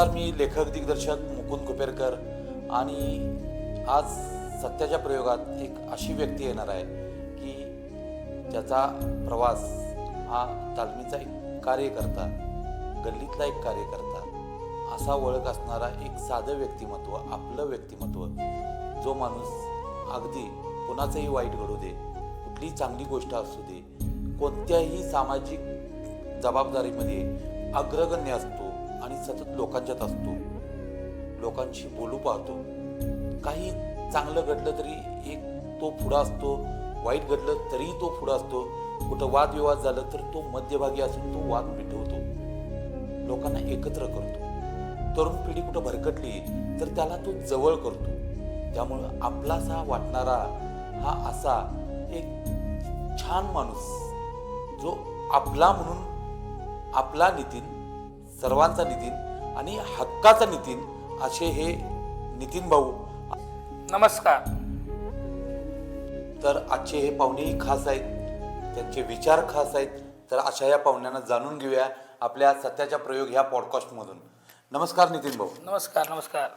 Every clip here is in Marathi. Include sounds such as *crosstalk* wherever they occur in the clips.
नमस्कार मी लेखक दिग्दर्शक मुकुंद कुपेरकर आणि आज सत्याच्या प्रयोगात एक अशी व्यक्ती येणार आहे की ज्याचा प्रवास हा तालमीचा एक कार्यकर्ता गल्लीतला एक कार्यकर्ता असा ओळख असणारा एक साधं व्यक्तिमत्व आपलं व्यक्तिमत्व जो माणूस अगदी कुणाचंही वाईट घडू दे कुठलीही चांगली गोष्ट असू दे कोणत्याही सामाजिक जबाबदारीमध्ये अग्रगण्य असतो आणि सतत लोकांच्यात असतो. लोकांशी बोलू पाहतो. काही चांगलं घडलं तरी एक तो पुढं असतो वाईट घडलं तरी तो पुढं असतो. कुठं वादविवाद झालं तर तो मध्यभागी असून तो वाद मिटवतो. लोकांना एकत्र करतो. तरुण पिढी कुठं भरकटली तर त्याला तो जवळ करतो. त्यामुळं आपलासा वाटणारा हा असा एक छान माणूस जो आपला म्हणून आपला नितीन सर्वांचा नितीन आणि हक्काचा नितीन असे हे नितीन भाऊ. नमस्कार. तर आजचे हे पाहुणेही खास आहेत. त्यांचे विचार खास आहेत. तर अशा या पाहुण्यांना जाणून घेऊया आपल्या सत्याच्या प्रयोग ह्या पॉडकास्टमधून नमस्कार नितीन भाऊ. नमस्कार नमस्कार.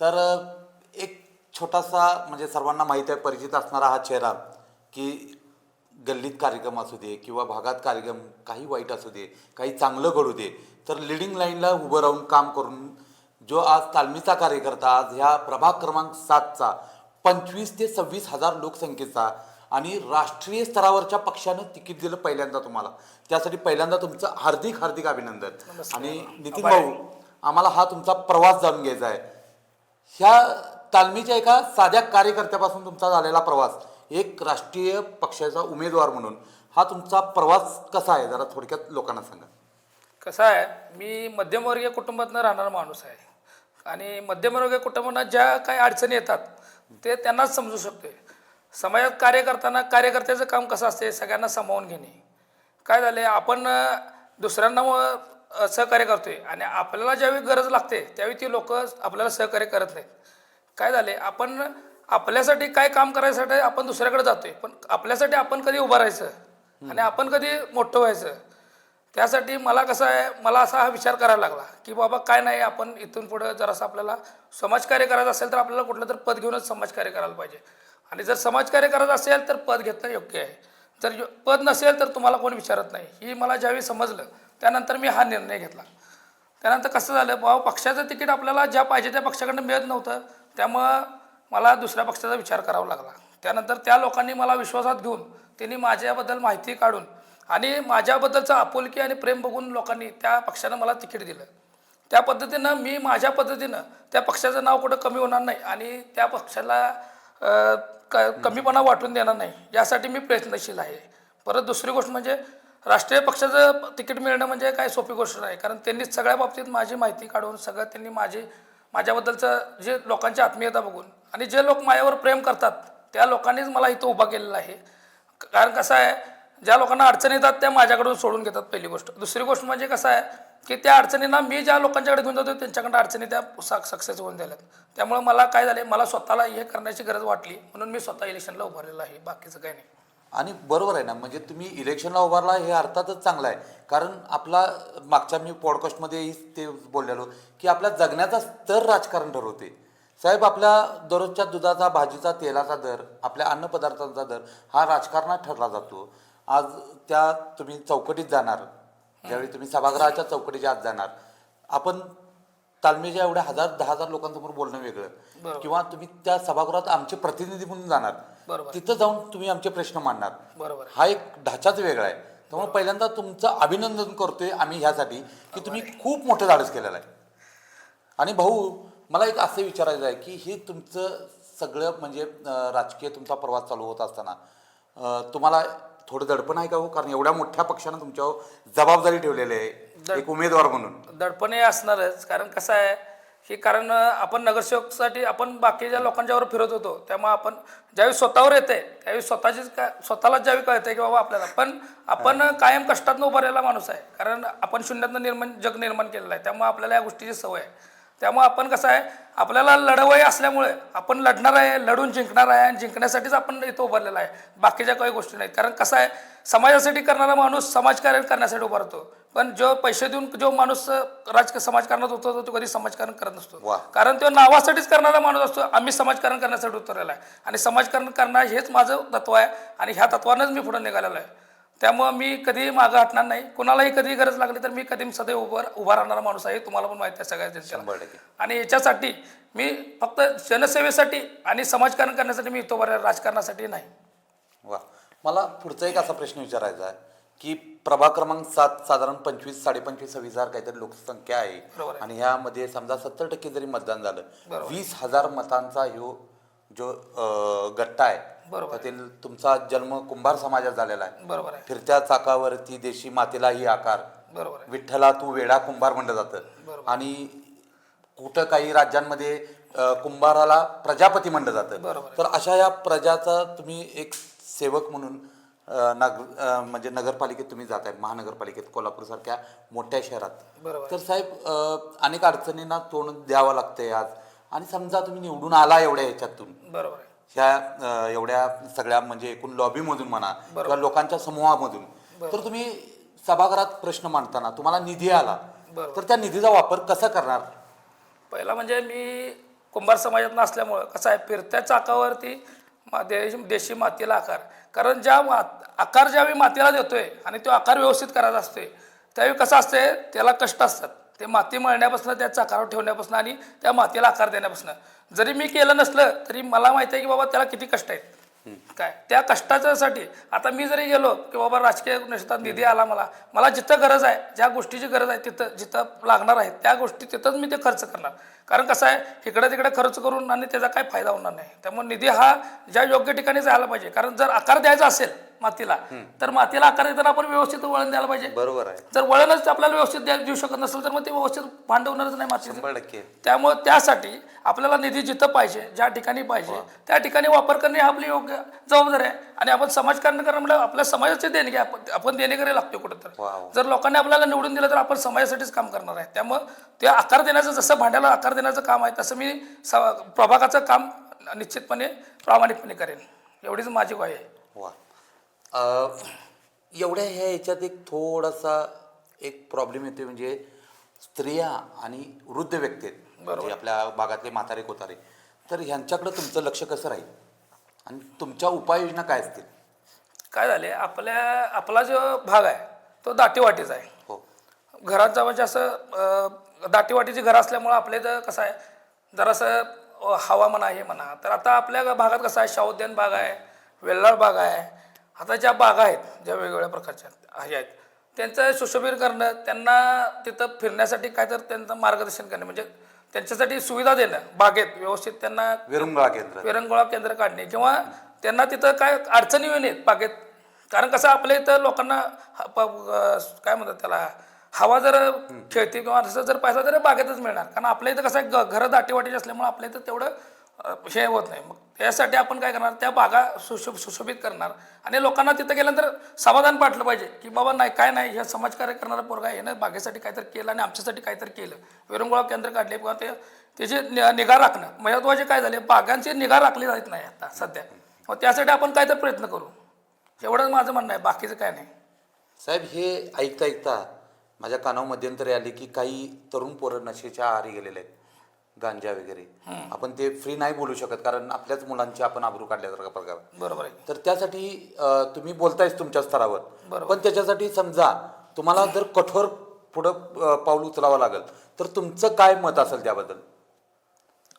तर एक छोटासा म्हणजे सर्वांना माहीत आहे परिचित असणारा हा चेहरा की गल्लीत कार्यक्रम असू दे किंवा भागात कार्यक्रम काही वाईट असू दे काही चांगलं घडू दे तर लिडिंग लाईनला उभं राहून काम करून जो आज तालमीचा कार्यकर्ता आज ह्या प्रभाग क्रमांक सातचा पंचवीस ते सव्वीस हजार लोकसंख्येचा आणि राष्ट्रीय स्तरावरच्या पक्षानं तिकीट दिलं पहिल्यांदा तुम्हाला. त्यासाठी पहिल्यांदा तुमचं हार्दिक हार्दिक अभिनंदन. आणि नितीन भाऊ आम्हाला हा तुमचा प्रवास जाणून घ्यायचा आहे. ह्या तालमीच्या एका साध्या कार्यकर्त्यापासून तुमचा झालेला प्रवास एक राष्ट्रीय पक्षाचा उमेदवार म्हणून हा तुमचा प्रवास कसा आहे? जरा थोडक्यात लोकांना सांगा. कसं आहे मी मध्यमवर्गीय कुटुंबातनं राहणारा माणूस आहे. आणि मध्यमवर्गीय कुटुंबांना ज्या काही अडचणी येतात ते त्यांनाच समजू शकते समाजात कार्य करताना कार्यकर्त्याचं काम कसं असते सगळ्यांना सामावून घेणे. काय झाले आपण दुसऱ्यांना सहकार्य करतोय आणि आपल्याला ज्यावेळी गरज लागते त्यावेळी ती लोक आपल्याला सहकार्य करत नाहीत. काय झाले आपण आपल्यासाठी काय काम करायसाठी आपण दुसऱ्याकडे जातोय पण आपल्यासाठी आपण कधी उभं राहायचं? आणि आपण कधी मोठं व्हायचं? त्यासाठी मला कसं आहे मला असा हा विचार करायला लागला की बाबा काय नाही आपण इथून पुढं जर असं आपल्याला समाजकार्य करायचं असेल तर आपल्याला कुठलं तर पद घेऊनच समाजकार्य करायला पाहिजे. आणि जर समाजकार्य करायचं असेल तर पद घेतलं योग्य आहे. जर यो- पद नसेल तर तुम्हाला कोण विचारत नाही. ही मला ज्यावेळी समजलं त्यानंतर मी हा निर्णय घेतला. त्यानंतर कसं झालं बाबा पक्षाचं तिकीट आपल्याला ज्या पाहिजे त्या पक्षाकडनं मिळत नव्हतं त्यामुळं मला दुसऱ्या पक्षाचा विचार करावा लागला. त्यानंतर त्या लोकांनी मला विश्वासात घेऊन त्यांनी माझ्याबद्दल माहिती काढून आणि माझ्याबद्दलचं आपुलकी आणि प्रेम बघून लोकांनी त्या पक्षानं मला तिकीट दिलं. त्या पद्धतीनं मी माझ्या पद्धतीनं त्या पक्षाचं नाव कुठं कमी होणार नाही आणि त्या पक्षाला क कमीपणा वाटून देणार नाही यासाठी मी प्रयत्नशील आहे. परत दुसरी गोष्ट म्हणजे राष्ट्रीय पक्षाचं तिकीट मिळणं म्हणजे काय सोपी गोष्ट नाही कारण त्यांनी सगळ्या बाबतीत माझी माहिती काढून सगळं त्यांनी माझी माझ्याबद्दलचं जे लोकांची आत्मीयता बघून आणि जे लोक माझ्यावर प्रेम करतात त्या लोकांनीच मला इथं उभा केलेला आहे. कारण कसं आहे ज्या लोकांना अडचणी येतात त्या माझ्याकडून सोडून घेतात पहिली गोष्ट. दुसरी गोष्ट म्हणजे कसं आहे की त्या अडचणींना मी ज्या लोकांच्याकडे घेऊन जातो त्यांच्याकडे अडचणी त्या सक्सेस होऊन झाल्यात त्यामुळे मला काय झाले मला स्वतःला हे करण्याची गरज वाटली म्हणून मी स्वतः इलेक्शनला उभारलेलं आहे बाकीचं काही नाही. आणि बरोबर आहे ना म्हणजे तुम्ही इलेक्शनला उभारला हे अर्थातच चांगलं आहे. कारण आपला मागच्या मी पॉडकास्टमध्येही ते बोललेलो की आपल्या जगण्याचा स्तर राजकारण ठरवते साहेब आपल्या दररोजच्या दुधाचा भाजीचा तेलाचा दर आपल्या अन्नपदार्थांचा दर हा राजकारणात ठरला जातो. आज त्या तुम्ही चौकटीत जाणार. ज्यावेळी तुम्ही सभागृहाच्या चौकटीच्या आत जाणार. आपण तालमीच्या एवढ्या हजार दहा हजार लोकांसमोर बोलणं वेगळं. किंवा तुम्ही त्या सभागृहात आमचे प्रतिनिधी म्हणून जाणार. तिथं जाऊन तुम्ही आमचे प्रश्न मांडणार. हा एक ढाचाच वेगळा आहे. त्यामुळे पहिल्यांदा तुमचं अभिनंदन करतोय आम्ही ह्यासाठी की तुम्ही खूप मोठं धाडस केलेलं आहे. आणि भाऊ मला एक असं विचारायचं आहे की हे तुमचं सगळं म्हणजे राजकीय तुमचा प्रवास चालू होत असताना तुम्हाला थोडं दडपण आहे का हो? कारण एवढ्या मोठ्या पक्षानं तुमच्यावर जबाबदारी ठेवलेली आहे. एक उमेदवार म्हणून. दडपण हे असणारच. कारण कसं आहे की कारण आपण नगरसेवकसाठी आपण बाकीच्या लोकांच्यावर फिरत होतो. त्यामुळे आपण ज्यावेळी स्वतःवर येते त्यावेळी स्वतःचीच काय स्वतःलाच ज्यावेळी कळते की बाबा आपल्याला. पण आपण कायम कष्टातनं उभारलेला माणूस आहे. कारण आपण शून्यातनं निर्माण जग निर्माण केलेलं आहे. त्यामुळे आपल्याला या गोष्टीची सवय आहे. त्यामुळे आपण कसं आहे आपल्याला लढवय असल्यामुळे आपण लढणार आहे लढून जिंकणार आहे आणि जिंकण्यासाठीच आपण इथं उभारलेला आहे. बाकीच्या काही गोष्टी नाहीत. कारण कसं आहे समाजासाठी करणारा माणूस समाजकार्य करण्यासाठी उभारतो पण पण जो पैसे देऊन जो माणूस राजकीय समाजकारणात होतो तो कधी समाजकारण करत नसतो. कारण तो नावासाठीच करणारा माणूस असतो. आम्ही समाजकारण करण्यासाठी उतरलेला आहे. आणि समाजकारण करणं हेच माझं तत्व आहे आणि ह्या तत्वानंच मी पुढे निघालेलो आहे. त्यामुळं मी कधी मागं हटणार नाही. कुणालाही कधी गरज लागली तर मी कधी सदैव उभं उभा राहणारा माणूस आहे. तुम्हाला पण माहिती आहे सगळ्या जनतेला. आणि याच्यासाठी मी फक्त जनसेवेसाठी आणि समाजकारण करण्यासाठी मी आहे, राजकारणासाठी नाही. वा. मला पुढचा एक असा प्रश्न विचारायचा आहे की प्रभाग क्रमांक सात साधारण पंचवीस साडेपंचवीस सव्वीस हजार काहीतरी लोकसंख्या आहे. आणि ह्यामध्ये समजा सत्तर टक्के जरी मतदान झालं. वीस हजार मतांचा ह्यो जो अं, गट्टा आहे बरोबर आहे. त्यातील तुमचा जन्म कुंभार समाजात झालेला आहे. बरोबर आहे. फिरत्या चाकावरती देशी मातेला ही आकार. बरोबर आहे. विठ्ठला तू वेडा कुंभार म्हणलं जातं. बरोबर. आणि कुठं काही राज्यांमध्ये अं, कुंभाराला प्रजापती म्हणलं जातं. बरोबर तर अशा या प्रजाचा तुम्ही एक सेवक म्हणून अं, म्हणजे नगरपालिकेत तुम्ही जाताय महानगरपालिकेत कोल्हापूर सारख्या मोठ्या शहरात. बरोबर तर साहेब अं, अनेक अडचणींना तोंड द्यावं लागतंय आज. आणि समजा तुम्ही निवडून आला एवढ्या ह्याच्यातून. बरोबर आहे. ह्या एवढ्या सगळ्या म्हणजे एकूण लॉबीमधून म्हणा किंवा लोकांच्या समूहामधून. तर तुम्ही सभागृहात प्रश्न मांडताना तुम्हाला निधी आला. तर त्या निधीचा वापर कसा करणार? पहिला म्हणजे मी कुंभार समाजात असल्यामुळं कसं आहे फिरत्या चाकावरती मा- दे- देशी मातीला आकार. कारण ज्या मा आकार ज्यावेळी मातीला देतोय आणि तो आकार व्यवस्थित करायचा असतोय त्यावेळी कसं असते त्याला कष्ट असतात. ते माती मळण्यापासून त्या चाकावर ठेवण्यापासून आणि त्या मातीला आकार देण्यापासून. जरी मी केलं नसलं तरी मला माहिती आहे की बाबा त्याला किती कष्ट आहेत. काय? त्या कष्टाच्यासाठी आता मी जरी गेलो की बाबा राजकीय क्षेत्रात निधी आला मला मला जिथं गरज आहे ज्या गोष्टीची गरज आहे तिथं जिथं लागणार आहे त्या गोष्टी तिथंच मी ते खर्च करणार. कारण कसं आहे इकडे तिकडे खर्च करून आणि त्याचा काय फायदा होणार नाही. त्यामुळे निधी हा ज्या योग्य ठिकाणी जायला पाहिजे. कारण जर आकार द्यायचा असेल मातीला. तर मातीला आकार देताना आपण व्यवस्थित वळण द्यायला पाहिजे. बरोबर आहे. जर वळणच आपल्याला व्यवस्थित द्या देऊ शकत नसेल तर मग ते व्यवस्थित भांडवणारच नाही मातीचं. शंभर टक्के. त्यामुळे त्यासाठी आपल्याला निधी जिथं पाहिजे ज्या ठिकाणी पाहिजे त्या ठिकाणी वापर करणे हा आपली योग्य जबाबदारी आहे. आणि आपण समाजकारण करणं म्हणजे आपल्या समाजाचे देणगे आपण आपण देणेकरी लागतो कुठं तर वाव. जर लोकांनी आपल्याला निवडून दिलं तर आपण समाजासाठीच काम करणार आहे. त्यामुळं ते आकार देण्याचं जसं भांड्याला आकार देण्याचं काम आहे तसं मी स प्रभागाचं काम निश्चितपणे प्रामाणिकपणे करेन. एवढीच माझी ग्वाही आहे. वा. एवढ्या ह्या ह्याच्यात एक थोडासा एक प्रॉब्लेम येतो म्हणजे स्त्रिया आणि वृद्ध व्यक्ती आहेत. म्हणजे आपल्या भागातले म्हातारे कोतारे. तर ह्यांच्याकडे तुमचं लक्ष कसं राहील? आणि तुमच्या उपाययोजना काय असतील? काय झाले आपल्या आपला जो भाग आहे तो दाटीवाटीचा आहे. हो. घरात जवळचे असं अं, दाटीवाटीची घरं असल्यामुळं आपल्या इथं कसं आहे जरासं अं, हवा म्हणा हे म्हणा. तर आता आपल्या भागात कसं आहे शाउद्यान बाग आहे वेल्लाळ बाग आहे आता ज्या बागा आहेत ज्या वेगवेगळ्या प्रकारच्या हे आहेत त्यांचं सुशोभीर करणं त्यांना तिथं फिरण्यासाठी काय तर त्यांचं मार्गदर्शन करणे म्हणजे त्यांच्यासाठी सुविधा देणं बागेत व्यवस्थित त्यांना विरंगुळा केंद्र. विरंगुळा केंद्र काढणे किंवा त्यांना तिथं काय अडचणी येऊ नयेत बागेत. कारण कसं आपल्या इथं लोकांना काय म्हणतात त्याला हवा जर खेळते किंवा असं जर पैसा तर बागेतच मिळणार. कारण आपल्या इथं कसं घरं दाटीवाटीची असल्यामुळे आपल्या इथं तेवढं हे होत नाही. मग त्यासाठी आपण काय करणार? त्या बागा सुशो सुशोभित करणार. आणि लोकांना तिथं गेल्यानंतर समाधान पाटलं पाहिजे की बाबा नाही काय नाही हे समाजकार्य करणारा पोरगा आहे बागेसाठी काहीतरी केलं आणि आमच्यासाठी काहीतरी केलं. विरंगुळा केंद्र काढले किंवा ते त्याची नि- निगा राखणं. महत्त्वाचे काय झाले? बागांची निगा राखली जात नाही आता सध्या. मग त्यासाठी आपण काहीतरी प्रयत्न करू. एवढंच माझं म्हणणं आहे. बाकीचं काय नाही. साहेब हे ऐकता ऐकता माझ्या कानावर मध्यंतरी आले की काही तरुण पोरं नशेच्या आहारी गेलेले आहेत. गांजा वगैरे. आपण ते फ्री नाही बोलू शकत कारण आपल्याच मुलांची आपण आबरू काढल्यासारखा प्रकार. बरोबर आहे. तर त्यासाठी अं, तुम्ही बोलतायच तुमच्या स्तरावर. बरोबर. पण त्याच्यासाठी समजा तुम्हाला जर कठोर पुढं अं, पाऊल उचलावं लागेल तर तुमचं काय मत असेल त्याबद्दल?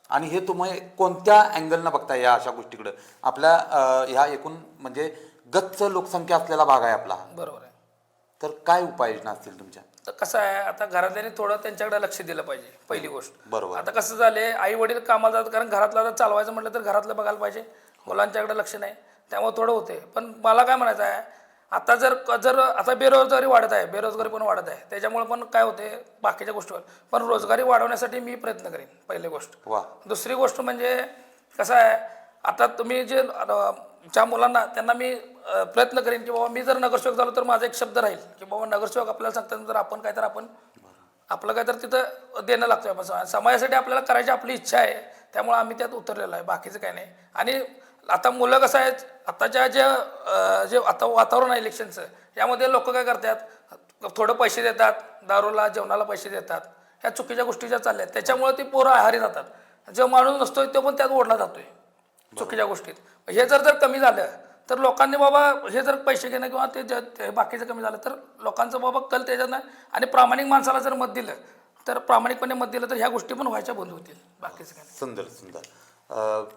आणि हे तुम्ही कोणत्या अँगलनं बघता या अशा गोष्टीकडं? आपल्या अं, ह्या एकूण म्हणजे गच्च लोकसंख्या असलेला भाग आहे आपला. हा. बरोबर आहे. तर काय उपाययोजना असतील तुमच्या? तर कसं आहे आता घरातल्याने थोडं त्यांच्याकडे लक्ष दिलं पाहिजे पहिली गोष्ट. बरोबर. आता कसं झाले आई वडील कामाला जातात कारण घरातलं आता चालवायचं म्हटलं तर घरातलं बघायला पाहिजे. मुलांच्याकडे लक्ष नाही त्यामुळे थोडं होते पण मला काय म्हणायचं आहे आता जर जर आता बेरोजगारी वाढत आहे बेरोजगारी पण वाढत आहे. त्याच्यामुळे पण काय होते बाकीच्या गोष्टीवर. पण रोजगारी वाढवण्यासाठी मी प्रयत्न करेन पहिली गोष्ट. दुसरी गोष्ट म्हणजे कसं आहे आता तुम्ही जे ज्या मुलांना त्यांना मी प्रयत्न करेन की बाबा मी जर नगरसेवक झालो तर माझा एक शब्द राहील की बाबा नगरसेवक आपल्याला सांगतात तर आपण काय तर आपण आपलं काय तर तिथं देणं लागतं आपण समाजासाठी आपल्याला करायची आपली इच्छा आहे त्यामुळे आम्ही त्यात उतरलेलो आहे. बाकीचं काय नाही. आणि आता मुलं कसं आहेत आताच्या जे जे आता वातावरण आहे इलेक्शनचं यामध्ये लोक काय करतात थोडं पैसे देतात दारूला जेवणाला पैसे देतात. ह्या चुकीच्या गोष्टी ज्या चालल्या आहेत त्याच्यामुळे ती पोरं आहारी जातात. जो माणूस नसतोय तो पण त्यात ओढला जातोय. चुकीच्या गोष्टीत. हे जर जर कमी झालं तर लोकांनी बाबा हे जर पैसे घेणं किंवा ते जे- ते बाकीचं कमी झालं तर लोकांचं बाबा कल त्याच्यानं आणि प्रामाणिक माणसाला जर मत दिलं तर प्रामाणिकपणे मत दिलं तर ह्या गोष्टी पण व्हायच्या बंद होतील बाकीचं काय नाही. सुंदर सुंदर.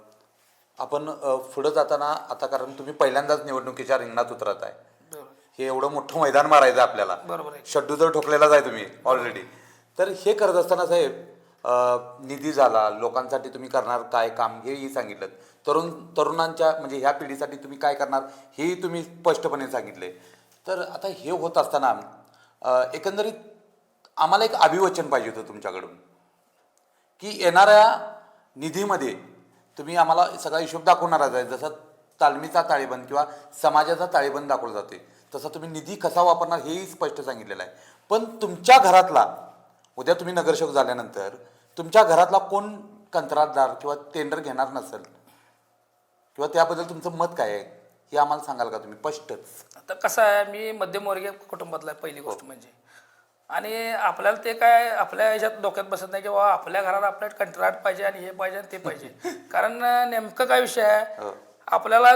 आपण पुढं जाताना आता कारण तुम्ही पहिल्यांदाच निवडणुकीच्या रिंगणात उतरत आहे. बरोबर. हे एवढं मोठं मैदान मारायचं आपल्याला. बरोबर आहे. शड्डू तर ठोकलेलाच आहे तुम्ही ऑलरेडी तर हे करत असताना साहेब निधी झाला लोकांसाठी तुम्ही करणार काय काम हेही सांगितलं. तरुण तरुणांच्या म्हणजे ह्या पिढीसाठी तुम्ही काय करणार हेही तुम्ही स्पष्टपणे सांगितले. तर आता हे होत असताना एकंदरीत आम्हाला एक अभिवचन पाहिजे होतं तुमच्याकडून. की येणाऱ्या निधीमध्ये तुम्ही आम्हाला सगळा हिशोब दाखवणारच आहे जसं तालमीचा ताळेबंद किंवा समाजाचा ताळेबंद दाखवला जाते तसा तुम्ही निधी कसा वापरणार हेही स्पष्ट सांगितलेलं आहे. पण तुमच्या घरातला उद्या तुम्ही नगरसेवक झाल्यानंतर तुमच्या घरातला कोण कंत्राटदार किंवा टेंडर घेणार नसेल? किंवा त्याबद्दल तुमचं मत काय आहे? हे आम्हाला सांगाल का तुम्ही? स्पष्टच. आता कसं आहे मी मध्यमवर्गीय कुटुंबातला आहे पहिली गोष्ट म्हणजे. आणि आपल्याला ते काय आपल्या ह्याच्यात डोक्यात बसत नाही की बाबा आपल्या घरात आपल्याला कंत्राट पाहिजे आणि हे पाहिजे आणि ते पाहिजे. *laughs* कारण नेमकं काय विषय आहे? आपल्याला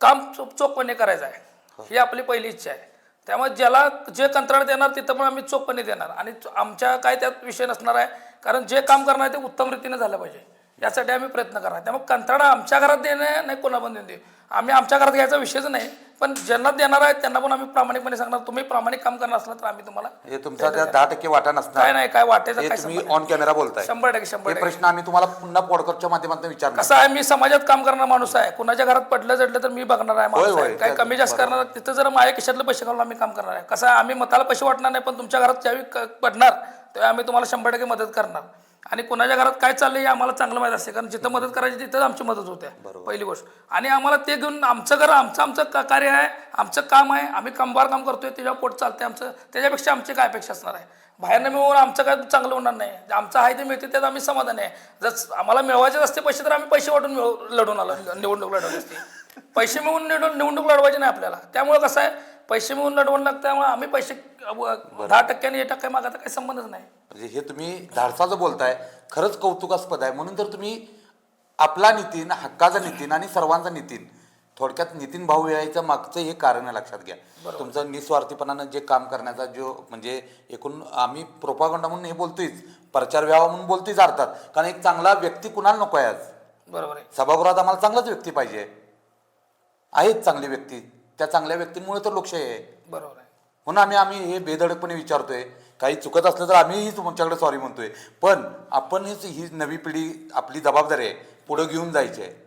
काम चोख चोखपणे करायचं आहे. ही. आपली पहिली इच्छा आहे. त्यामुळे ज्याला जे कंत्राट देणार तिथं पण आम्ही चोखपणे देणार. आणि आमच्या काय त्यात विषय नसणार आहे कारण जे काम करणार आहे ते उत्तम रीतीने झालं पाहिजे. यासाठी आम्ही प्रयत्न करणार. त्यामुळे कंत्राट आमच्या घरात देणं नाही कोणा पण देऊन दे आम्ही आमच्या घरात घ्यायचा विषयच नाही पण ज्यांना देणार आहे त्यांना पण आम्ही प्रामाणिकपणे सांगणार. तुम्ही प्रामाणिक काम करणार असला तर आम्ही तुम्हाला हे तुमचा त्या दहा टक्के वाटा काय नसणार नाही काय वाटायचं हे काय तुम्ही संबंध ऑन कॅमेरा बोलताय. शंभर टक्के शंभर हे टक्के. प्रश्न आम्ही तुम्हाला पुन्हा पॉडकास्टच्या माध्यमातून विचारणार. कसं आहे मी समाजात काम करणारा माणूस आहे. कुणाच्या घरात पडलं जडलं तर मी बघणार आहे माणूस होय, आहे. होय, काय कमी जास्त करणार तिथं जर माझ्या खिशातले पैसे घालून आम्ही काम करणार आहे. कसं आहे आम्ही मताला पैसे वाटणार नाही पण तुमच्या घरात ज्यावेळी क- पडणार तेव्हा आम्ही तुम्हाला शंभर टक्के मदत करणार. आणि कुणाच्या घरात काय चाललंय हे आम्हाला चांगलं माहीत असते कारण जिथं मदत करायची तिथंच आमची मदत होते पहिली गोष्ट. आणि आम्हाला ते घेऊन आमचं घर आमचं आमचं का- कार्य आहे आमचं काम आहे आम्ही कामगार काम करतोय त्याच्यावर पोट चालतंय आमचं त्याच्यापेक्षा आमची काय अपेक्षा असणार आहे? बाहेरनं मिळवून आमचं काय चांगलं होणार नाही. आमचं आहे ते मिळते त्यात आम्ही समाधान आहे. जर आम्हाला मिळवायचे असते पैसे तर आम्ही पैसे वाटून मिळव लढून आलो निवडणूक लढवली असते. पैसे मिळवून निवडून निवडणूक लढवायची नाही आपल्याला. त्यामुळे कसं आहे पैसे मिळवून लढवून लागतं त्यामुळे आम्ही पैसे दहा टक्क्याने एक टक्के मागायचा काही संबंधच नाही. म्हणजे हे तुम्ही धाडसाचं बोलताय खरंच कौतुकास्पद आहे. म्हणून तर तुम्ही आपला नितीन हक्काचा नितीन आणि सर्वांचा नितीन थोडक्यात नितीन भाऊ यायचं मागचं हे कारण लक्षात घ्या. तुमचं निस्वार्थीपणानं जे काम करण्याचा जो म्हणजे एकूण आम्ही प्रोपागंडा म्हणून हे बोलतोयच प्रचार व्हावा म्हणून बोलतोयच अर्थात. कारण एक चांगला व्यक्ती कुणाला नको आहे आज? बरोबर आहे. सभागृहात आम्हाला चांगलाच व्यक्ती पाहिजे. आहेत चांगली व्यक्ती. त्या चांगल्या व्यक्तींमुळे तर लोकशाही आहे. बरोबर आहे. म्हणून आम्ही आम्ही हे बेधडकपणे विचारतोय. काही चुकत असलं तर आम्हीही तुमच्याकडे सॉरी म्हणतोय. पण आपण हीच ही नवी पिढी आपली जबाबदारी आहे. पुढं घेऊन जायची आहे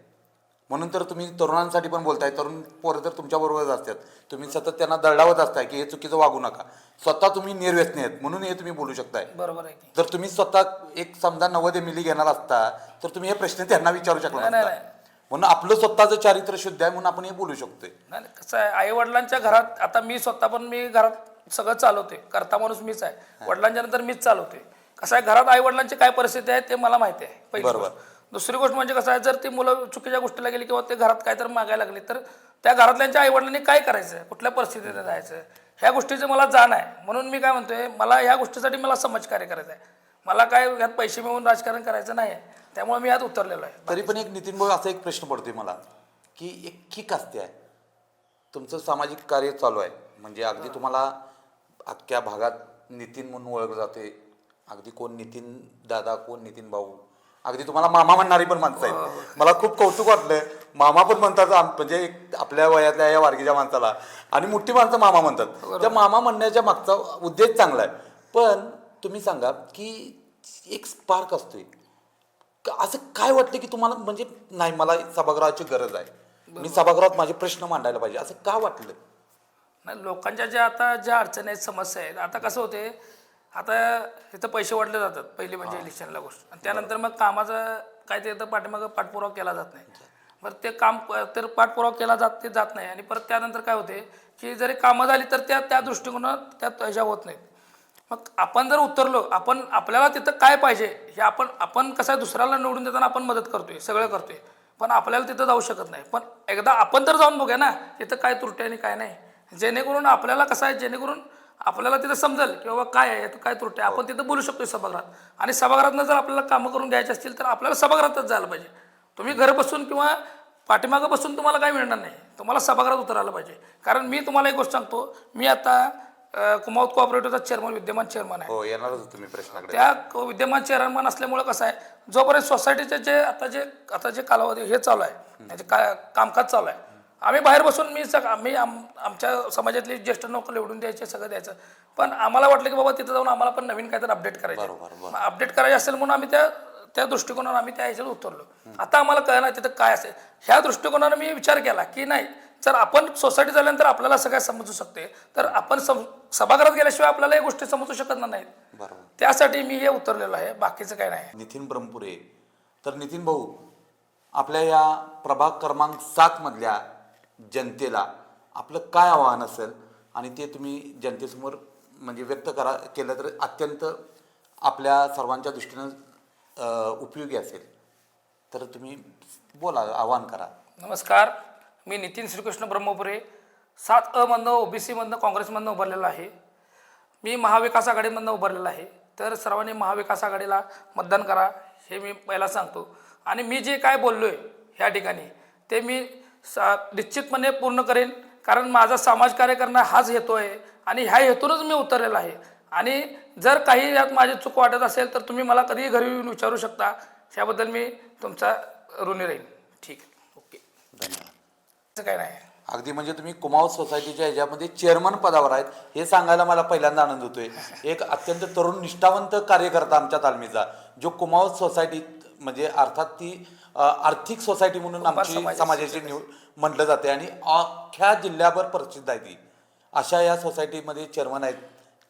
म्हणून तर तुम्ही तरुणांसाठी पण बोलताय. तरुण पोरं तर तुमच्याबरोबरच असतात. तुम्ही सतत त्यांना दरडावत असताय की हे चुकीचं वागू नका. स्वतः तुम्ही निर्व्यसनी आहेत. म्हणून हे तुम्ही बोलू शकताय. बरोबर आहे की. जर तुम्ही स्वतः एक समजा नव्वद मिली घेणार असता तर तुम्ही हे प्रश्न त्यांना विचारू शकला नाही, नाही, नसता. नाही. म्हणून आपलं स्वतःचं चारित्र्य शुद्ध आहे म्हणून आपण हे बोलू शकतोय. नाही नाही, कसं आहे आई वडिलांच्या घरात आता मी स्वतः पण मी घरात सगळं चालवते. करता माणूस मीच आहे. वडिलांच्या नंतर मीच चालवते. कसं आहे घरात आई वडिलांची काय परिस्थिती आहे ते मला माहिती आहे पहिली बरोबर. गोष्ट. दुसरी गोष्ट म्हणजे कसं आहे जर ती मुलं चुकीच्या गोष्टीला गेली किंवा ते घरात काय तर मागायला लागली तर त्या घरातल्यांच्या आई वडिलांनी काय करायचं? कुठल्या परिस्थितीत जायचं? ह्या गोष्टीचं मला जाण आहे. म्हणून मी काय म्हणतोय मला ह्या गोष्टीसाठी मला समाजकार्य करायचं आहे मला काय यात पैसे मिळवून राजकारण करायचं नाही. आहे त्यामुळे मी यात उतरलेलो आहे. तरी पण एक नितीन भाऊ असा एक प्रश्न पडतोय मला की एक किक असते. आहे तुमचं सामाजिक कार्य चालू आहे. म्हणजे अगदी तुम्हाला अख्ख्या भागात नितीन म्हणून ओळखलं जाते. अगदी कोण नितीन दादा कोण नितीन भाऊ. अगदी तुम्हाला मामा म्हणणारी पण माणसं आहेत. मला खूप कौतुक वाटलं मामा पण म्हणतात आम- म्हणजे एक आपल्या वयातल्या या वारगीच्या माणसाला. आणि मोठी माणसं मामा म्हणतात. त्या मामा म्हणण्याच्या मागचा उद्देश चांगला आहे. पण तुम्ही सांगा की एक स्पार्क असतोय. क- असं काय वाटलं की तुम्हाला म्हणजे नाही मला सभागृहाची गरज आहे. मी सभागृहात माझे प्रश्न मांडायला पाहिजे. असं का वाटलं? नाही लोकांच्या ज्या आता ज्या अडचणी आहेत समस्या आहेत आता कसं होते आता इथं पैसे वाटले जातात पहिली म्हणजे इलेक्शनला गोष्ट. आणि त्यानंतर मग कामाचं काय ते तर पाठीमागं पाठपुरावा केला जात नाही. बरं ते काम तर पाठपुरावा केला जात ते जात नाही. आणि परत त्यानंतर काय होते की जरी कामं झाली तर त्या त्या दृष्टिकोनात त्यात ह्याच्या होत नाहीत. मग आपण जर उतरलो आपण आपल्याला तिथं काय पाहिजे? हे आपण आपण कसं आहे दुसऱ्याला निवडून देताना आपण मदत करतोय सगळं करतोय. पण आपल्याला तिथं जाऊ शकत नाही. पण एकदा आपण तर जाऊन बघूया ना तिथं काय त्रुटी आणि काय नाही. जेणेकरून आपल्याला कसं आहे जेणेकरून आपल्याला तिथं समजेल की बाबा काय आहे काय त्रुटी आहे. आपण तिथं बोलू शकतो सभागृहात. आणि सभागृहातनं जर आपल्याला कामं करून घ्यायची असतील तर आपल्याला सभागृहातच जायला पाहिजे. तुम्ही घर बसून किंवा पाठीमागं बसून तुम्हाला काय मिळणार नाही. तुम्हाला सभागृहात उतरायला पाहिजे. कारण मी तुम्हाला एक गोष्ट सांगतो मी आता अं, कुमाऊत कोऑपरेटिव्हचा चेअरमन विद्यमान चेअरमन आहे. हो येणारच होतो मी प्रश्नाकडे. त्या क- विद्यमान चेअरमन असल्यामुळं कसं आहे जोपर्यंत सोसायटीचे जे आता जे आता जे कालावधी हे चालू आहे त्याचे का कामकाज चालू आहे आम्ही बाहेर बसून मी सग आम्ही आम आमच्या समाजातली ज्येष्ठ लोक निवडून द्यायचे सगळं द्यायचं. पण आम्हाला वाटलं की बाबा तिथं जाऊन आम्हाला पण नवीन काहीतरी अपडेट बरोबर, करायचं अपडेट करायचे असेल म्हणून आम्ही त्या त्या दृष्टिकोनावर आम्ही त्या ह्याच्यात उतरलो. आता आम्हाला कळलं तिथं काय असेल. ह्या दृष्टिकोनानं मी विचार केला की नाही जर आपण सोसायटी झाल्यानंतर आपल्याला सगळ्या समजू शकते? तर आपण सम सभागृहात गेल्याशिवाय आपल्याला या गोष्टी समजू शकत नाहीत. बरोबर. त्यासाठी मी हे उतरलेलो आहे. बाकीचं काही नाही. नितीन ब्रह्मपुरे. तर नितीन भाऊ आपल्या या प्रभाग क्रमांक सात मधल्या जनतेला आपलं काय आव्हान असेल? आणि ते तुम्ही जनतेसमोर म्हणजे व्यक्त करा केलं तर अत्यंत आपल्या सर्वांच्या दृष्टीनं अं, उपयोगी असेल. तर तुम्ही बोला आव्हान करा. नमस्कार. मी नितीन श्रीकृष्ण ब्रह्मपुरे सात अमधून ओ बी सीमधनं काँग्रेसमधनं उभारलेलं आहे. मी महाविकास आघाडीमधनं उभारलेला आहे. तर सर्वांनी महाविकास आघाडीला मतदान करा हे मी पहिला सांगतो. आणि मी जे काय बोललो आहे ह्या ठिकाणी ते मी सा निश्चितपणे पूर्ण करेन. कारण माझा समाज कार्य करणं हाच हेतू आहे आणि ह्या हेतूनच मी उतरलेला आहे. आणि जर काही यात माझी चूक वाटत असेल तर तुम्ही मला कधीही घरी येऊन विचारू शकता. त्याबद्दल मी तुमचा ऋणी राहीन. ठीक. आहे काय नाही. अगदी म्हणजे तुम्ही कुमाव सोसायटीच्या ह्याच्यामध्ये चेअरमन पदावर आहेत हे सांगायला मला पहिल्यांदा आनंद होतोय. एक अत्यंत तरुण निष्ठावंत कार्यकर्ता आमच्या तालमीचा जो कुमाव सोसायटीत म्हणजे अर्थात ती आर्थिक सोसायटी म्हणून आमची समाजाची समाजाची निवड म्हटलं जाते आणि अख्ख्या जिल्ह्याभर प्रसिद्ध आहे ती. अशा या सोसायटीमध्ये चेअरमन आहेत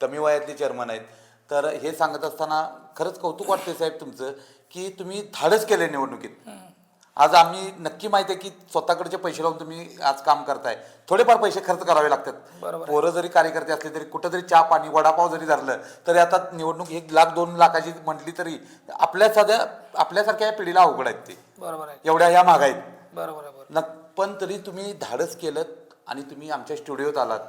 कमी वयातले चेअरमन आहेत. तर हे सांगत असताना खरंच कौतुक वाटते साहेब तुमचं की तुम्ही धाडस केले निवडणुकीत. आज आम्ही नक्की माहिती आहे की स्वतःकडचे पैसे लावून तुम्ही आज काम करताय. थोडेफार पैसे खर्च करावे लागतात. बरोबर. पोरं जरी कार्यकर्ते असले तरी कुठं तरी चहा पाणी वडापाव जरी धरलं तरी आता निवडणूक एक लाख दोन लाखाची म्हटली तरी आपल्या सध्या आपल्यासारख्या या पिढीला अवघड आहेत ते. बरोबर आहे. एवढ्या ह्या महाग आहेत. बरोबर पण तरी तुम्ही धाडस केलं आणि तुम्ही आमच्या स्टुडिओत आलात.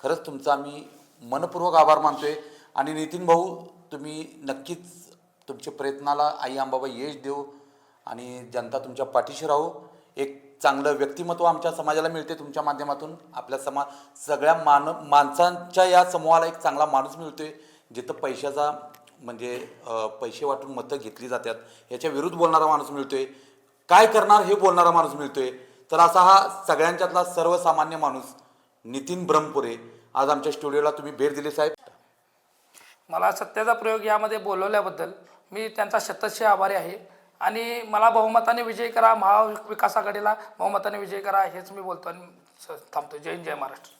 खरंच तुमचा आम्ही मनपूर्वक आभार मानतोय. आणि नितीन भाऊ तुम्ही नक्कीच तुमच्या प्रयत्नाला आई अंबाबा यश देऊ आणि जनता तुमच्या पाठीशी राहू. एक चांगलं व्यक्तिमत्व आमच्या समाजाला मिळते तुमच्या माध्यमातून. आपल्या समा सगळ्या मान माणसांच्या या समूहाला एक चांगला माणूस मिळतो आहे जिथं पैशाचा म्हणजे पैसे वाटून मतं घेतली जातात. याच्या विरुद्ध बोलणारा माणूस मिळतो आहे काय करणार हे बोलणारा माणूस मिळतो आहे तर असा हा सगळ्यांच्यातला सर्वसामान्य माणूस नितीन ब्रह्मपुरे. आज आमच्या स्टुडिओला तुम्ही भेट दिली साहेब. मला सत्याचा प्रयोग यामध्ये बोलवल्याबद्दल मी त्यांचा शतशे आभारी आहे. आणि मला बहुमताने विजय करा महाविकास आघाडीला बहुमताने विजय करा हेच मी बोलतो आणि स- थांबतो जय हिंद, जय महाराष्ट्र.